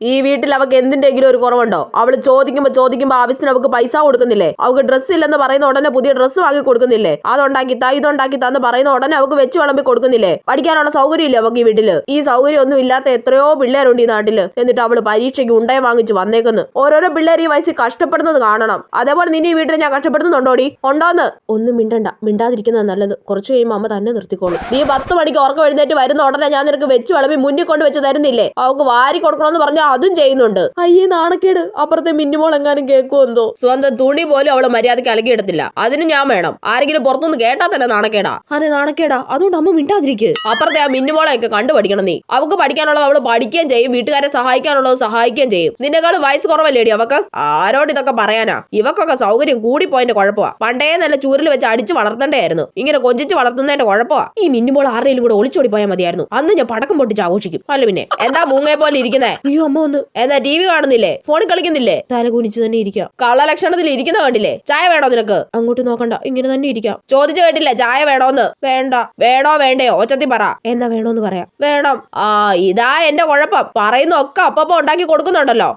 ഈ വീട്ടിൽ അവക്ക് എന്തിന്റെങ്കിലും ഒരു കുറവുണ്ടോ? അവൾ ചോദിക്കുമ്പോ ചോദിക്കുമ്പോ ആവശ്യത്തിന് അവക്ക് പൈസ കൊടുക്കുന്നില്ലേ? അവക്ക് ഡ്രസ്സ് ഇല്ലെന്ന് പറയുന്ന ഉടനെ പുതിയ ഡ്രസ്സ് വാങ്ങി കൊടുക്കുന്നില്ലേ? അതുണ്ടാക്കി താ ഇതുണ്ടാക്കി തന്ന് പറയുന്ന ഉടനെ അവക്ക് വെച്ച് വിളമ്പി കൊടുക്കുന്നില്ലേ? പഠിക്കാനുള്ള സൗകര്യം ഇല്ല അവക്ക് ഈ വീട്ടിൽ? ഈ സൗകര്യം ഒന്നും ഇല്ലാത്ത എത്രയോ പിള്ളേരുണ്ട് ഈ നാട്ടിൽ. എന്നിട്ട് അവൾ പരീക്ഷയ്ക്ക് ഉണ്ടായി വാങ്ങിച്ച് വന്നേക്കുന്നു. ഓരോരോ പിള്ളേർ ഈ വയസ്സിൽ കഷ്ടപ്പെടുന്നത് കാണണം. അതേപോലെ നിന്നെ ഈ വീട്ടിൽ ഞാൻ കഷ്ടപ്പെടുന്നുണ്ടോടി ഉണ്ടോന്ന്? ഒന്നും മിണ്ടണ്ട. മിണ്ടാതിരിക്കുന്നത് നല്ലത്. കുറച്ച് കഴിയുമ്പോൾ അമ്മ തന്നെ നിർത്തിക്കോളും. നീ പത്ത് മണിക്ക് ഉറക്കം എഴുന്നേറ്റ് വരുന്ന ഉടനെ ഞാൻ നിനക്ക് വെച്ച് വിളമ്പി മുന്നിൽ കൊണ്ട് വെച്ച് തരുന്നില്ലേ? അവക്ക് വാരി കൊടുക്കണമെന്ന് പറഞ്ഞാൽ അതും ചെയ്യുന്നുണ്ട്. അയ്യേ നാണക്കേട്. അപ്പുറത്തെ മിന്നുമോൾ എങ്ങാനും കേൾക്കുമെന്തോ സ്വന്തം തുണി പോലും അവൾ മര്യാദയ്ക്ക് അലക്കിയിടത്തില്ല. അതിന് ഞാൻ വേണം. ആരെങ്കിലും പുറത്തുനിന്ന് കേട്ടാ തന്നെ നാണക്കേടാ. അതെ നാണക്കേടാ. അതുകൊണ്ട് അമ്മ മിണ്ടാതിരിക്കുക അപ്പുറത്തെ ആ മിന്നുമോളെയൊക്കെ കണ്ടു പഠിക്കണം നീ. അവക്ക് പഠിക്കാനുള്ളത് അവൾ പഠിക്കുകയും ചെയ്യും. വീട്ടുകാരെ സഹായിക്കാനുള്ളത് സഹായിക്കുകയും ചെയ്യും. നിന്നെക്കാൾ വയസ്സ് കുറവല്ലേടി അവക്ക്? ആരോട് ഇതൊക്കെ പറയാനാ? ഇവക്കൊക്കെ സൗകര്യം കൂടിപ്പോയതിന്റെ കുഴപ്പമാ. പണ്ടേ നല്ല ചൂരിൽ വെച്ച് അടിച്ച് വളർത്തേണ്ടായിരുന്നു ഇങ്ങനെ കൊഞ്ചിച്ച് വളർത്തുന്നതിന്റെ കുഴപ്പമാ. ഈ മിന്നുമോൾ ആരുടെയും കൂടെ ഒളിച്ചോടി പോയാൽ മതിയായിരുന്നു. അന്ന് ഞാൻ പടക്കം പൊട്ടിച്ച് ആഘോഷിക്കും. അല്ല പിന്നെ എന്താ മൂങ്ങയെ പോലെ ഇരിക്കുന്നേ? അയ്യോ അമ്മ ഒന്ന്. എന്നാ ടി വി കാണുന്നില്ലേ? ഫോണിൽ കളിക്കുന്നില്ലേ? തല കുനിച്ചു തന്നെ ഇരിക്കാം. കള്ള ലക്ഷണത്തിൽ ഇരിക്കുന്ന കണ്ടില്ലേ? ചായ വേണോ നിനക്ക്? അങ്ങോട്ട് നോക്കണ്ട. ഇങ്ങനെ തന്നെ ഇരിക്കാം. ചോദിച്ചു കേട്ടില്ല ചായ വേണോന്ന്? വേണ്ട. വേണോ വേണ്ടേ ഓച്ചത്തി പറ. എന്നാ വേണോന്ന് പറയാം. വേണം. ആ ഇതാ എന്റെ കുഴപ്പം. പറയുന്ന ഒക്കെ അപ്പപ്പോ ഉണ്ടാക്കി കൊടുക്കുന്നുണ്ടല്ലോ.